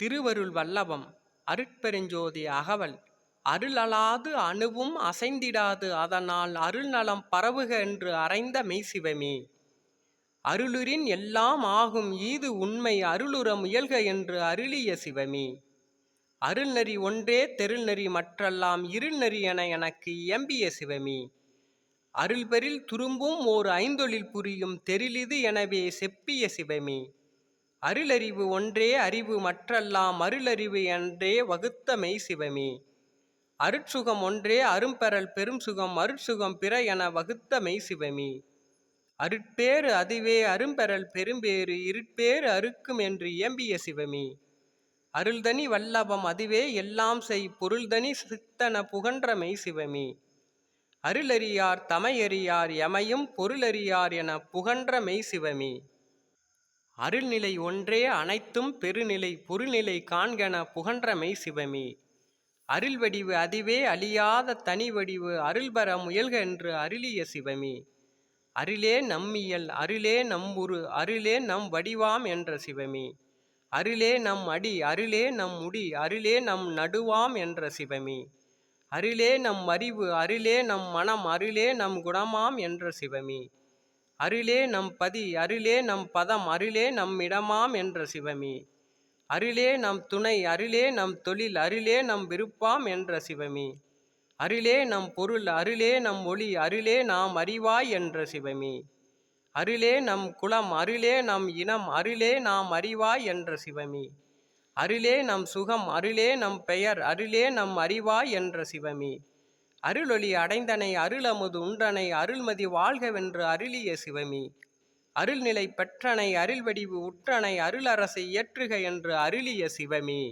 திருவருள் வல்லவம் அருட்பெருஞ்சோதி அகவல் அருளலாது அணுவும் அசைந்திடாது அதனால் அருள்நலம் பரவுக என்று அறைந்த மெய்சிவமே. அருளுரின் எல்லாம் ஆகும் ஈது உண்மை அருளுற முயல்க என்று அருளிய சிவமே. அருள்நெறி ஒன்றே தெருள்நெறி மற்றெல்லாம் இருள்நெறி என எனக்கு இயம்பிய சிவமே. அருள்பெறில் துரும்பும் ஓர் ஐந்தொழில் புரியும் தெரிலிது எனவே செப்பிய சிவமே. அருளறிவு ஒன்றே அறிவு மற்றெல்லாம் அருளறிவு என்றே வகுத்த மெய் சிவமே. அருட்சுகம் ஒன்றே அரும்பெறல் பெரும் சுகம் அருட்சுகம் பிற என வகுத்த மெய் சிவமே. அருட்பேறு அதுவே அரும்பெறல் பெரும்பேறு இருட்பேறு அறுக்கும் என்று இயம்பிய சிவமே. அருள்தனி வல்லபம் அதுவே எல்லாம் செய் பொருள்தனி சித்தன புகன்ற மெய் சிவமே. அருளறியார் தமையறியார் எமையும் பொருளறியார் என புகன்ற மெய் சிவமே. அருள்நிலை ஒன்றே அனைத்தும் பெருநிலை பொருள்நிலை காண்கென புகன்றமை சிவமி சிவமே. அருள் வடிவு அதுவே அழியாத தனி வடிவு அருள் பெற முயல்க என்று அருளிய சிவமே. அருளே நம்மியல் அருளே நம்புரு அருளே நம் வடிவாம் என்ற சிவமே. அருளே நம் அடி அருளே நம் முடி அருளே நம் நடுவாம் என்ற சிவமே. அருளே நம் அறிவு அருளே நம் மனம் அருளே நம் குணமாம் என்ற சிவமே. அருளே நம் பதி அருளே நம் பதம் அருளே நம் இடமாம் என்ற சிவமே அருளே நம் துணை அருளே நம் தொழில் அருளே நம் விருப்பாம் என்ற சிவமே அருளே நம் பொருள் அருளே நம் ஒளி அருளே நாம் அறிவாய் என்ற சிவமே அருளே நம் குலம் அருளே நம் இனம் அருளே நாம் அறிவாய் என்ற சிவமே அருளே நம் சுகம் அருளே நம் பெயர் அருளே நம் அறிவாய் என்ற சிவமே அருளொளி அடைந்தனை அருளமுது உண்டனை அருள்மதி வாழ்கவென்று அருளிய சிவமி. அருள்நிலை பெற்றனை அருள்வடிவு உற்றனை அருளரசை இயற்றுக என்று அருளிய சிவமே.